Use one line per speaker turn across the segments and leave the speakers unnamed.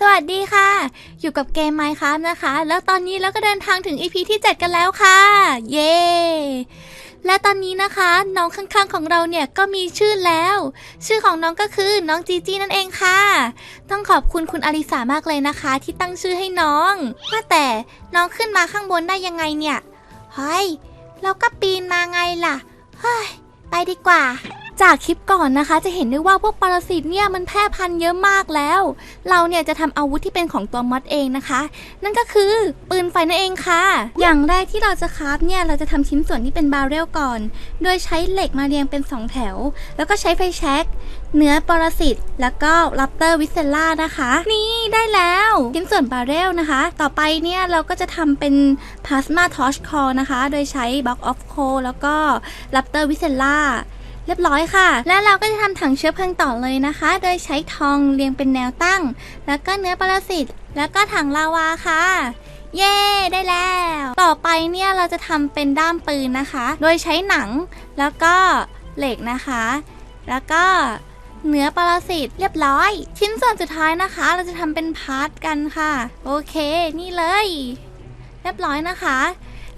สวัสดีค่ะ อยู่กับเกม Minecraft นะคะ แล้วตอนนี้เราก็เดินทางถึง EP ที่ 7 กันแล้วค่ะ เย้และตอนนี้นะคะ น้องข้างๆของเราเนี่ยก็มีชื่อแล้ว ชื่อของน้องก็คือน้องจีจีนั่นเองค่ะ ต้องขอบคุณคุณอลิสามากเลยนะคะ ที่ตั้งชื่อให้น้องว่าแต่น้องขึ้นมาข้างบนได้ยังไงเนี่ยเฮ้ยเราก็ปีนมาไงล่ะเฮ้ยไปดีกว่า จากคลิปก่อนนะคะจะเห็นได้ว่าพวกปรสิตเนี่ยมันแพร่พันธุ์เยอะมากแล้ว เราเนี่ยจะทำอาวุธที่เป็นของตัวมอดเองนะคะ นั่นก็คือปืนไฟนั่นเองค่ะ อย่างแรกที่เราจะคราฟเนี่ยเราจะทำชิ้นส่วนที่เป็นบาร์เรลก่อน โดยใช้เหล็กมาเรียงเป็น 2 แถว แล้วก็ใช้ไฟแช็กเนื้อปรสิตแล้วก็ลัปเตอร์วิเซล่านะคะ นี่ได้แล้วชิ้นส่วนบาร์เรลนะคะ ต่อไปเนี่ยเราก็จะทำเป็นพลาสมาทอชคอนะคะ โดยใช้บล็อกออฟโคแล้วก็ลัปเตอร์วิเซล่า เรียบร้อยค่ะ และเราก็จะทำถังเชื้อเพลิงต่อเลยนะคะ โดยใช้ทองเรียงเป็นแนวตั้ง แล้วก็เนื้อปรสิต แล้วก็ถังลาวาค่ะเย้ ได้แล้ว ต่อไปเนี่ยเราจะทำเป็นด้ามปืนนะคะ โดยใช้หนังแล้วก็เหล็กนะคะ แล้วก็เนื้อปรสิตเรียบร้อย ชิ้นส่วนสุดท้ายนะคะ เราจะทำเป็นพาร์ทกันค่ะ โอเค นี่เลย เรียบร้อยนะคะ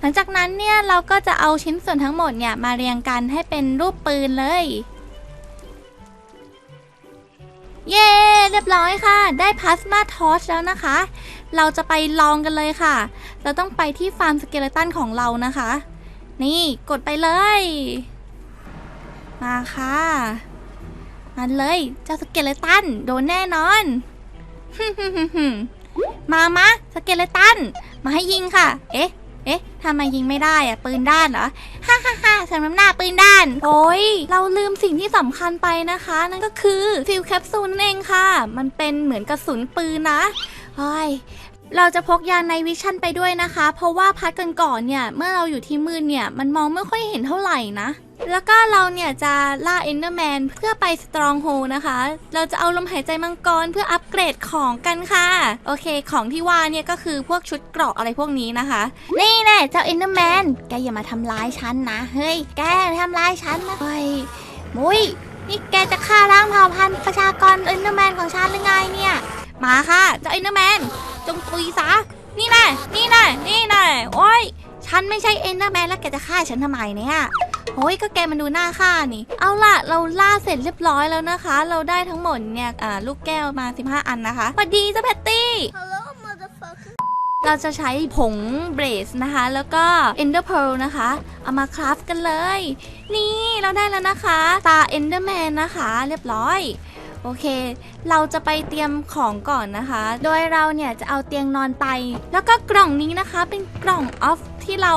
หลังจากนั้นเนี่ยเราก็จะเอาชิ้นส่วนทั้งหมดเนี่ยมาเรียงกันให้เป็นรูปปืนเลย เย้เรียบร้อยค่ะ ได้พลาสมาทอชแล้วนะคะ เราจะไปลองกันเลยค่ะ เราต้องไปที่ฟาร์มสเกเลตันของเรานะคะ นี่กดไปเลย มาค่ะ มาเลยเจ้าสเกเลตันโดนแน่นอนมามะสเกเลตัน มาให้ยิงค่ะ เอ๊ะ เอ๊ะทำไมยิงไม่ได้อะปืนด้านเหรอ ฮ่าฮ่าฮ่าสำน้ำหน้าปืนด้าน โอ้ย เราลืมสิ่งที่สำคัญไปนะคะ นั่นก็คือฟิลแคปซูลนั่นเองค่ะ มันเป็นเหมือนกระสุนปืนนะเฮ้ย เราจะพกยานในวิชั่นไปด้วยนะคะ เพราะว่าพัดกันก่อนเนี่ย เมื่อเราอยู่ที่มืดเนี่ย มันมองไม่ค่อยเห็นเท่าไหร่นะ แล้วก็เราเนี่ยจะล่าเอนเดอร์แมนเพื่อไปสตรองโฮนะคะ เราจะเอาลมหายใจมังกรเพื่ออัปเกรดของกันค่ะ โอเค ของที่ว่าเนี่ยก็คือพวกชุดเกราะอะไรพวกนี้นะคะ นี่แน่เจ้าเอนเดอร์แมน แกอย่ามาทำร้ายฉันนะ เฮ้ย แกทำร้ายฉันนะ เฮ้ย มุ้ยนี่แกจะฆ่าล้างเผ่าพันธุ์ประชากรเอนเดอร์แมนของฉันหรือไงเนี่ย มาค่ะ เจ้าเอนเดอร์แมน จงตุยซะ นี่แน่นี่แน่นี่แน่โอ้ย ฉันไม่ใช่เอนเดอร์แมนแล้วแกจะฆ่าฉันทำไมเนี่ยโอ้ยก็แกมันดูหน้าฆ่านี่ เอาล่ะ เราล่าเสร็จเรียบร้อยแล้วนะคะ เราได้ทั้งหมดเนี่ยอ่าลูกแก้วมา 15 อันนะคะสวัสดีเจ้าแพตตี้
Hello, motherfucker.
เราจะใช้ผงเบรสนะคะ แล้วก็ Ender Pearl นะคะ เอามาคราฟกันเลย นี่เราได้แล้วนะคะ ตา Enderman นะคะ เรียบร้อย โอเค เราจะไปเตรียมของก่อนนะคะ โดยเราเนี่ยจะเอาเตียงนอนไป แล้วก็กล่องนี้นะคะ เป็นกล่องออฟที่เรา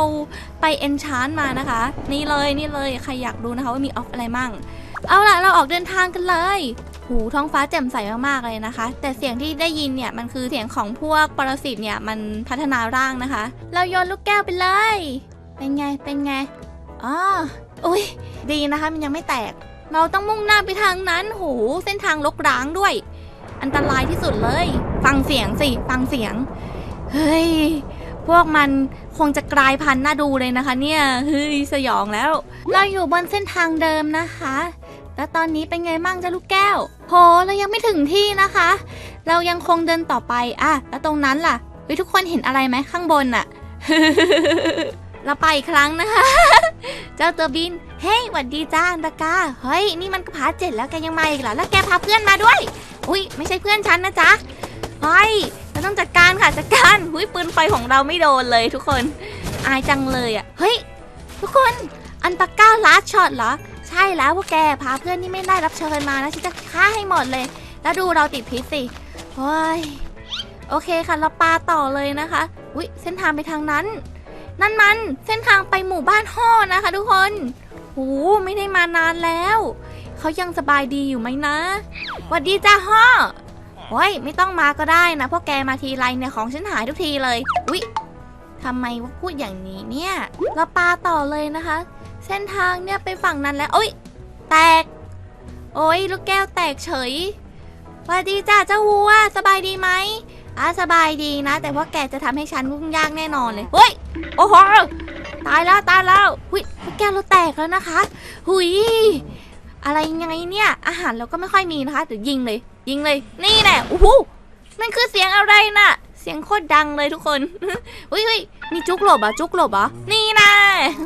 ไป enchant มานะคะ นี่เลยนี่เลยใครอยากดูนะคะว่ามีออฟอะไรมั่ง เอาล่ะเราออกเดินทางกันเลยหูท้องฟ้าแจ่มใสมากๆเลยนะคะ แต่เสียงที่ได้ยินเนี่ยมันคือเสียงของพวกปรสิตเนี่ยมันพัฒนาร่างนะคะ เราโยนลูกแก้วไปเลย เป็นไงเป็นไงอ๋ออุ้ยดีนะคะมันยังไม่แตก เราต้องมุ่งหน้าไปทางนั้น โห เส้นทางลกร้างด้วย อันตรายที่สุดเลย ฟังเสียงสิ ฟังเสียง เฮ้ย พวกมันคงจะกลายพันธุ์น่าดูเลยนะคะ เนี่ย เฮ้ย สยองแล้ว เราอยู่บนเส้นทางเดิมนะคะ แล้วตอนนี้เป็นไงมั่งจ้าลูกแก้ว โห เรายังไม่ถึงที่นะคะ เรายังคงเดินต่อไปอะแล้วตรงนั้นล่ะ เฮ้ย ทุกคนเห็นอะไรไหมข้างบนน่ะเราไปอีกครั้งนะคะ เจ้าตัวบิน เฮ้ยหวัดดีจ้าอันตากาเฮ้ยนี่มันก็พาเจ็ดแล้วแกยังมาอีกเหรอแล้วแกพาเพื่อนมาด้วย อุ้ยไม่ใช่เพื่อนฉันนะจ๊ะเฮ้ยเราต้องจัดการค่ะจัดการหุ้ยปืนไฟของเราไม่โดนเลยทุกคนอายจังเลยอะเฮ้ยทุกคนอันตาก้าลัดช็อตเหรอ ใช่แล้วพวกแกพาเพื่อนที่ไม่ได้รับเชิญมานะฉันจะฆ่าให้หมดเลย แล้วดูเราติดพิษสิโอ้ยโอเคค่ะเราปาต่อเลยนะคะอุ๊ยเส้นทางไปทางนั้น นั่นมันเส้นทางไปหมู่บ้านห่อนะคะ ทุกคน โอ้ไม่ได้มานานแล้ว เขายังสบายดีอยู่ไหมนะหวัดดีจ้าห่อโอ้ยไม่ต้องมาก็ได้นะพวกแกมาทีไรเนี่ยของฉันหายทุกทีเลย อุ๊ยทำไมว่าพูดอย่างนี้เนี่ย เราปาต่อเลยนะคะ เส้นทางเนี่ยไปฝั่งนั้นแล้วโอ๊ยแตก โอ๊ยลูกแก้วแตกเฉยสวัสดีจ้าเจ้าวัว สบายดีไหมอะสบายดีนะ แต่ว่าแกจะทำให้ฉันยุ่งยากแน่นอนเลย เฮ้ย โอ้โห ตายแล้วตายแล้วหุยแก้วเราแตกแล้วนะคะ หุยอะไรยังไงเนี่ย อาหารเราก็ไม่ค่อยมีนะคะเดี๋ยวยิงเลย ยิงเลย นี่แน่โอ้โหมันคือเสียงอะไรน่ะ เสียงโคตรดังเลยทุกคนอุ้ยอุ้ยมีจุกหลบอะจุกหลบอะนี่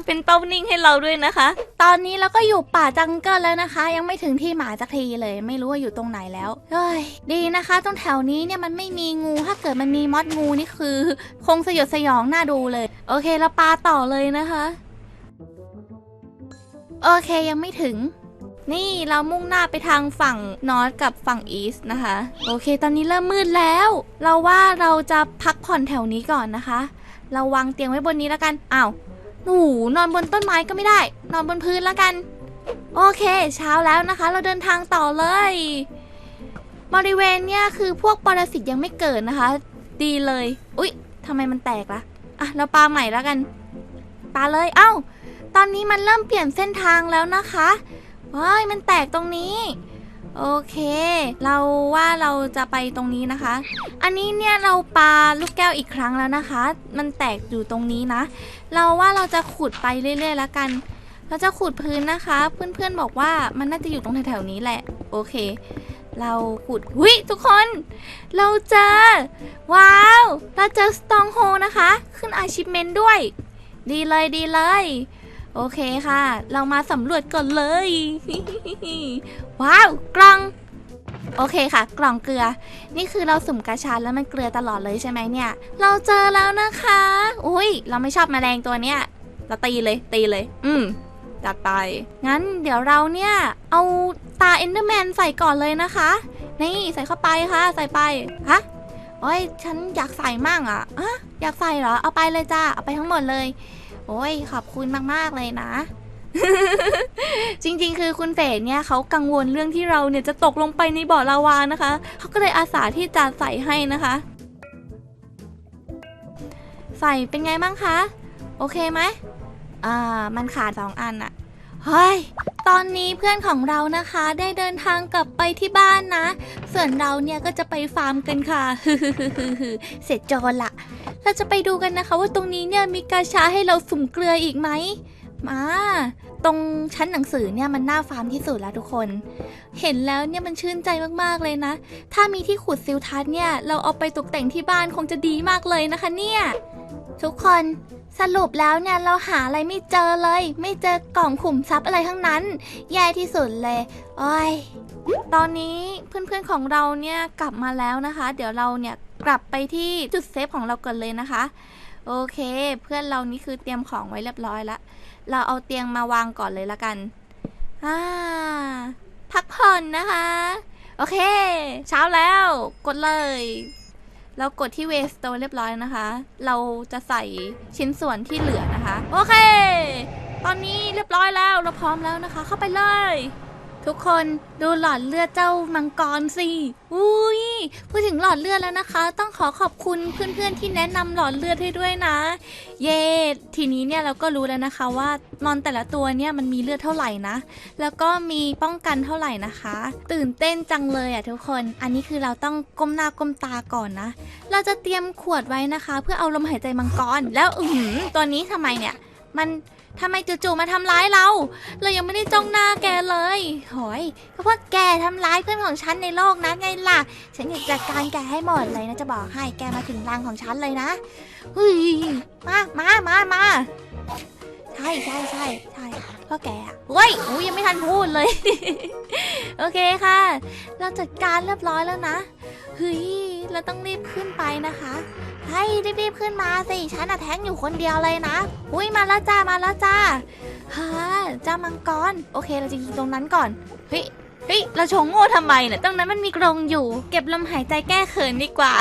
เป็นเป้านิ่งให้เราด้วยนะคะ ตอนนี้เราก็อยู่ป่าจังเกิลแล้วนะคะ ยังไม่ถึงที่หมาสักทีเลย ไม่รู้ว่าอยู่ตรงไหนแล้วเฮ้ยดีนะคะ ตรงแถวนี้เนี่ยมันไม่มีงู ถ้าเกิดมันมีมอดงูนี่คือ คงสยดสยองน่าดูเลย โอเคเราปาต่อเลยนะคะ โอเคยังไม่ถึงนี่เรามุ่งหน้าไปทางฝั่งนอร์ทกับฝั่งอีสต์นะคะ โอเค ตอนนี้เริ่มมืดแล้ว เราว่าเราจะพักผ่อนแถวนี้ก่อนนะคะ เราวางเตียงไว้บนนี้แล้วกันอ้าว หนูนอนบนต้นไม้ก็ไม่ได้ นอนบนพื้นแล้วกัน โอเค เช้าแล้วนะคะ เราเดินทางต่อเลย บริเวณเนี่ยคือพวกปรสิตยังไม่เกิดนะคะ ดีเลย อุ๊ยทำไมมันแตกละอะ เราปาใหม่แล้วกันปาเลยเอ้า ตอนนี้มันเริ่มเปลี่ยนเส้นทางแล้วนะคะว้ายมันแตกตรงนี้ โอเค เราว่าเราจะไปตรงนี้นะคะ อันนี้เนี่ยเราปาลูกแก้วอีกครั้งแล้วนะคะ มันแตกอยู่ตรงนี้นะ เราว่าเราจะขุดไปเรื่อยๆแล้วกัน เราจะขุดพื้นนะคะ เพื่อนๆบอกว่ามันน่าจะอยู่ตรงแถวๆนี้แหละ โอเค เราขุดหุยทุกคน เราเจอ ว้าว เราเจอสตองโฮนะคะ ขึ้นอาชิพเมนด้วย ดีเลยดีเลย โอเคค่ะ เรามาสำรวจก่อนเลย ว้าว กล่อง โอเคค่ะ กล่องเกลือ นี่คือเราสุ่มกาชาแล้วมันเกลือตลอดเลยใช่ไหมเนี่ย เราเจอแล้วนะคะ อุ้ย เราไม่ชอบแมลงตัวเนี้ย เราตีเลย ตีเลย อืมจัดไป งั้นเดี๋ยวเราเนี่ย เอาตาเอนเดอร์แมนใส่ก่อนเลยนะคะ นี่ใส่เข้าไปค่ะ ใส่ไป ฮะโอ้ย ฉันอยากใส่มั่งอะอะอยากใส่เหรอ เอาไปเลยจ้า เอาไปทั้งหมดเลย โอ้ยขอบคุณมากๆเลยนะ จริงๆ คือคุณเฟดเนี่ยเขากังวลเรื่องที่เราเนี่ยจะตกลงไปในบ่อลาวานะคะ เขาก็เลยอาสาที่จะใส่ให้นะคะ ใส่เป็นไงบ้างคะ โอเคไหมอ่า มันขาดสองอันอะ เฮ้ย ตอนนี้เพื่อนของเรานะคะได้เดินทางกลับไปที่บ้านนะ ส่วนเราเนี่ยก็จะไปฟาร์มกันค่ะเสร็จจอละ เราจะไปดูกันนะคะว่าตรงนี้เนี่ยมีกาชาให้เราสุ่มเกลืออีกไหม มา ตรงชั้นหนังสือเนี่ยมันน่าฟาร์มที่สุดแล้วทุกคน เห็นแล้วเนี่ยมันชื่นใจมากๆเลยนะ ถ้ามีที่ขุดซิลทัศเนี่ยเราเอาไปตกแต่งที่บ้านคงจะดีมากเลยนะคะเนี่ย ทุกคน สรุปแล้วเนี่ยเราหาอะไรไม่เจอเลย ไม่เจอกล่องขุมทรัพย์อะไรทั้งนั้น แย่ที่สุดเลยโอ้ยตอนนี้เพื่อนๆของเราเนี่ยกลับมาแล้วนะคะ เดี๋ยวเราเนี่ยกลับไปที่จุดเซฟของเราก่อนเลยนะคะ โอเค เพื่อนเรานี่คือเตรียมของไว้เรียบร้อยล้วเราเอาเตียงมาวางก่อนเลยละกันอ่าพักผ่อนนะคะ โอเค เช้าแล้วกดเลย เรากดที่เวสโตเรียบร้อยนะคะ เราจะใส่ชิ้นส่วนที่เหลือนะคะ โอเค ตอนนี้เรียบร้อยแล้วเราพร้อมแล้วนะคะ เข้าไปเลย ทุกคนดูหลอดเลือดเจ้ามังกรสิอุ้ยพูดถึงหลอดเลือดแล้วนะคะ ต้องขอขอบคุณเพื่อนๆที่แนะนำหลอดเลือดให้ด้วยนะ เย่ทีนี้เนี่ยเราก็รู้แล้วนะคะว่ามอนแต่ละตัวเนี่ยมันมีเลือดเท่าไหร่นะ แล้วก็มีป้องกันเท่าไหร่นะคะ ตื่นเต้นจังเลยอะทุกคน อันนี้คือเราต้องก้มหน้าก้มตาก่อนนะ เราจะเตรียมขวดไว้นะคะ เพื่อเอาลมหายใจมังกรแล้วอือหือตัวนี้ทำไมเนี่ยมัน ทำไมจู่ๆมาทำร้ายเรา เรายังไม่ได้จ้องหน้าแกเลยโหยก็เพราะแกทำร้ายเพื่อนของฉันในโลกนะไงล่ะ ฉันอยากจัดการแกให้หมดเลยนะจะบอกให้แกมาถึงรังของฉันเลยนะเฮ้ยมามามามาใช่ใช่ใช่ใช่เพราะแกอะเฮ้ยอุ้ยยังไม่ทันพูดเลย โอเคค่ะ เราจัดการเรียบร้อยแล้วนะเฮ้ยเราต้องรีบขึ้นไปนะคะ ให้รีบๆขึ้นมาสิฉันอะแท้งอยู่คนเดียวเลยนะ อุ้ยมาแล้วจ้ามาแล้วจ้าฮ่าจ้ามังกร โอเคเราจะยิงตรงนั้นก่อน เฮ้ยเฮ้ยเราชงโง่ทำไมเนี่ยตรงนั้นมันมีกรงอยู่ เก็บลมหายใจแก้เขินดีกว่า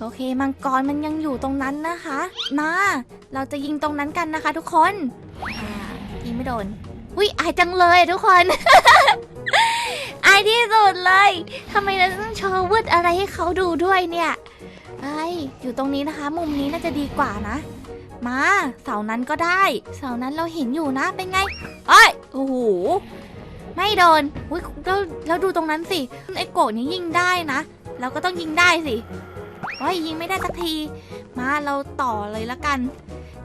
โอเค มังกรมันยังอยู่ตรงนั้นนะคะมาเราจะยิงตรงนั้นกันนะคะ ทุกคนอ่ายิงไม่โดนอุ้ยอายจังเลยทุกคนอายที่สุดเลยทำไมเราต้องโชว์วุดอะไรให้เขาดูด้วยเนี่ย ไอยอยู่ตรงนี้นะคะ มุมนี้น่าจะดีกว่านะ มาเสานั้นก็ได้ เสานั้นเราเห็นอยู่นะเป็นไงเอ้ยโอ้โหไม่โดนอุ้ยแล้วแล้วดูตรงนั้นสิไอ้โกะนี้ยิงได้นะเราก็ต้องยิงได้สิเฮ้ยยิงไม่ได้สักที มาเราต่อเลยละกัน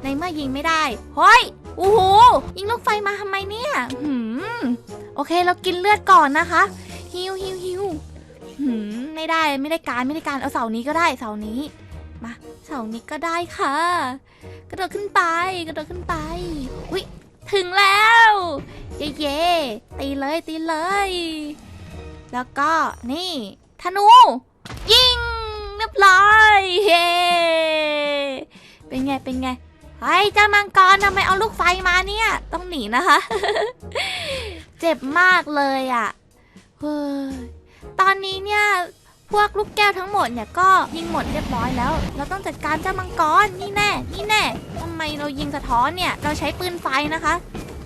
ในเมื่อยิงไม่ได้เฮ้ยโอ้โหยิงลูกไฟมาทำไมเนี่ยหืมโอเคเรากินเลือดก่อนนะคะ ฮิวฮิวฮิว ไม่ได้ไม่ได้การไม่ได้การเอาเสานี้ก็ได้เสานี้ มาเสานี้ก็ได้ค่ะ กระโดดขึ้นไปกระโดดขึ้นไป อุ้ยถึงแล้ว เย่เย่ตีเลยตีเลย แล้วก็นี่ธนู ยิงเรียบร้อยเฮ้เป็นไงเป็นไงไอ้ยเจ้ามังกรทำไมเอาลูกไฟมาเนี่ย ต้องหนีนะคะ เจ็บมากเลยอะ่ะเฮ้ย ตอนนี้เนี่ยพวกลูกแก้วทั้งหมดเนี่ยก็ยิงหมดเรียบร้อยแล้ว เราต้องจัดการเจ้ามังกรนี่แน่ นี่แน่ทำไมเรายิงสะท้อนเนี่ยเราใช้ปืนไฟนะคะ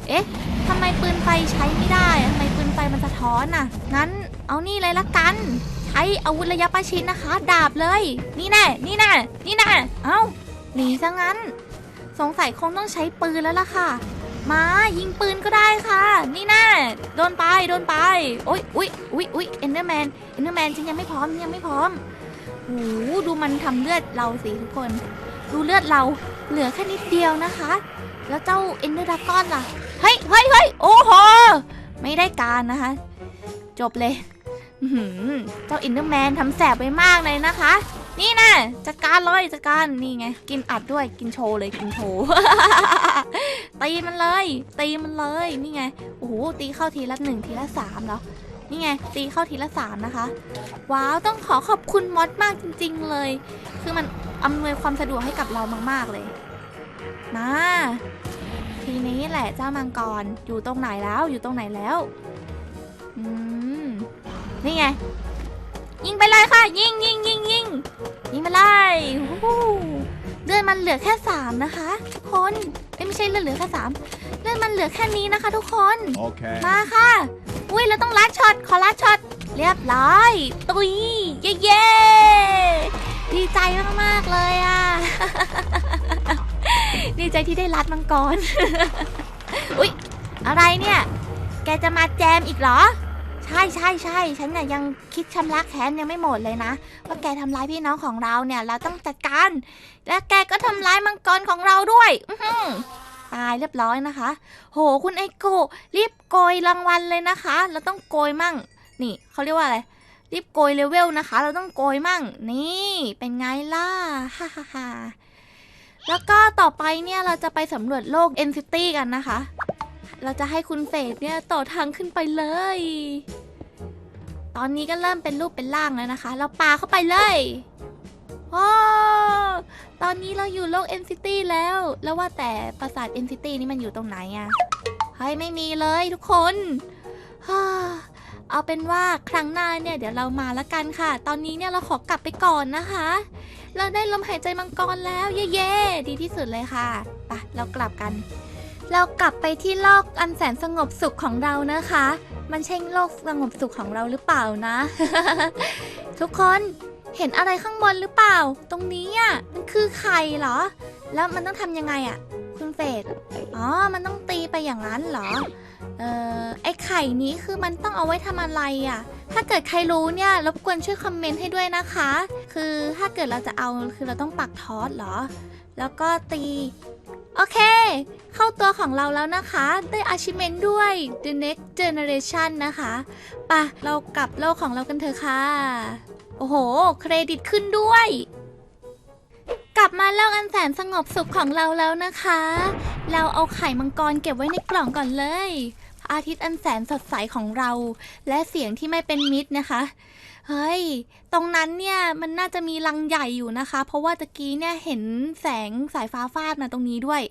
เอ๊ะทำไมปืนไฟใช้ไม่ได้ทำไมปืนไฟมันสะท้อนน่ะ งั้นเอานี่เลยละกัน ใช้อาวุธระยะประชิดนะคะ ดาบเลย นี่แน่ นี่แน่ นี่แน่ เอ้าหนีซะงั้น สงสัยคงต้องใช้ปืนแล้วล่ะค่ะ มายิงปืนก็ได้ค่ะ นี่แน่โดนไปโดนไปโอ๊ยอุ๊ยอุ๊ยอุ๊ยเอนเดอร์แมนเอนเดอร์แมนฉันยังไม่พร้อมยังไม่พร้อมโอ้ดูมันทำเลือดเราสิทุกคน ดูเลือดเราเหลือแค่นิดเดียวนะคะ แล้วเจ้าเอนเดอร์ดากอนล่ะเฮ้ยเฮ้ยเฮ้ยโอ้โหไม่ได้การนะคะ จบเลยหือเจ้าเอนเดอร์แมนทำแสบไปมากเลยนะคะ นี่นะจัดการเลยจัดการนี่ไง กินอัดด้วยกินโชว์เลยกินโชว์ตีมันเลย ตีมันเลยนี่ไงโอ้โหตีเข้าทีละหนึ่งทีละสามเหรอนี่ไง ตีเข้าทีละสามนะคะ ว้าวต้องขอขอบคุณมอดมากจริง ๆเลย คือมันอำนวยความสะดวกให้กับเรามาก ๆเลย มา ทีนี้แหละเจ้ามังกรอยู่ตรงไหนแล้วอยู่ตรงไหนแล้วอืมนี่ไง ยิงไปเลยค่ะ ยิงยิงยิงยิงยิงไปเลยฮู้ฮู้เลือดมันเหลือแค่สามนะคะทุกคนเอ้ยไม่ใช่เลือดเหลือแค่สามเลือดมันเหลือแค่นี้นะคะทุกคน
Okay.
มาค่ะ อุ้ยเราต้องลัดช็อตขอลัดช็อตเรียบร้อยตุยเย้เย้ดีใจมากๆเลยอะ ดีใจที่ได้ลัดมังกร อุ้ยอะไรเนี่ย แกจะมาแจมอีกเหรอ ใช่ใช่ใช่ฉันน่ะยังคิดชำระแค้นยังไม่หมดเลยนะ ว่าแกทำร้ายพี่น้องของเราเนี่ย เราต้องจัดการ และแกก็ทำร้ายมังกรของเราด้วยอื้อหือตายเรียบร้อยนะคะ โหคุณไอโกะรีบโกยรางวัลเลยนะคะ เราต้องโกยมั่ง นี่เขาเรียกว่าอะไร รีบโกยเลเวลนะคะ เราต้องโกยมั่ง นี่เป็นไงล่ะฮ่าฮ่าฮ่าแล้วก็ต่อไปเนี่ยเราจะไปสำรวจโลก n c i t y กันนะคะ เราจะให้คุณเฟสเนี่ยต่อทางขึ้นไปเลย ตอนนี้ก็เริ่มเป็นรูปเป็นร่างแล้วนะคะ เราปาเข้าไปเลยโอ้ตอนนี้เราอยู่โลก NCT แล้ว แล้วว่าแต่ปราสาท NCT นี่มันอยู่ตรงไหนอะเฮ้ยไม่มีเลยทุกคนเอาเป็นว่าครั้งหน้าเนี่ยเดี๋ยวเรามาละกันค่ะ ตอนนี้เนี่ยเราขอกลับไปก่อนนะคะ เราได้ลมหายใจมังกรแล้วเย่ๆดีที่สุดเลยค่ะไปเรากลับกัน เรากลับไปที่โลกอันแสนสงบสุขของเรานะคะ มันใช่โลกสงบสุขของเราหรือเปล่านะ ทุกคนเห็นอะไรข้างบนหรือเปล่า ตรงนี้อะมันคือไข่เหรอ แล้วมันต้องทำยังไงอะ คุณเฟสอ๋อ มันต้องตีไปอย่างนั้นเหรอ เอ่อ ไอไข่นี้คือมันต้องเอาไว้ทำอะไรอะ ถ้าเกิดใครรู้เนี่ยรบกวนช่วยคอมเมนต์ให้ด้วยนะคะ คือถ้าเกิดเราจะเอาคือเราต้องปักทอสเหรอ แล้วก็ตี โอเค เข้าตัวของเราแล้วนะคะ ได้ achievement ด้วย the next generation นะคะปะเรากลับโลกของเรากันเถอะค่ะ โอ้โห เครดิตขึ้นด้วย กลับมาโลกอันแสนสงบสุขของเราแล้วนะคะ เราเอาไข่มังกรเก็บไว้ในกล่องก่อนเลยอาทิตย์อันแสนสดใสของเรา และเสียงที่ไม่เป็นมิตรนะคะ เฮ้ย ตรงนั้นเนี่ยมันน่าจะมีรังใหญ่อยู่นะคะ เพราะว่าตะกี้เนี่ยเห็นแสงสายฟ้าฟาดมาตรงนี้ด้วย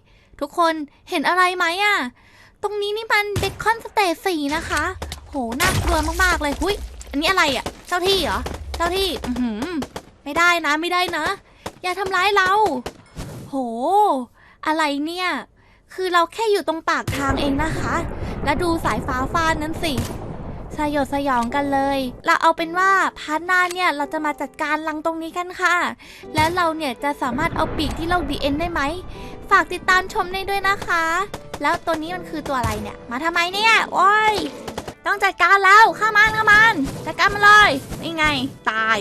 ทุกคนเห็นอะไรไหมอะตรงนี้นี่มันเบคอนสเตจสี่นะคะ โห น่ากลัวมากๆเลยหุยอันนี้อะไรอะเจ้าที่เหรอ เจ้าที่ อือหือไม่ได้นะไม่ได้นะ อย่าทำร้ายเรา โห อะไรเนี่ย คือเราแค่อยู่ตรงปากทางเองนะคะ แล้วดูสายฟ้าฟาดนั้นสิ สยดสยองกันเลย เราเอาเป็นว่าพาร์ทหน้าเนี่ยเราจะมาจัดการรังตรงนี้กันค่ะ แล้วเราเนี่ยจะสามารถเอาปีกที่โลกดีเอ็นได้ไหม ฝากติดตามชมได้ด้วยนะคะ แล้วตัวนี้มันคือตัวอะไรเนี่ย มาทำไมเนี่ย โอ้ย ต้องจัดการแล้วข้ามันข้ามันจัดการมันเลยนี่ไง ตาย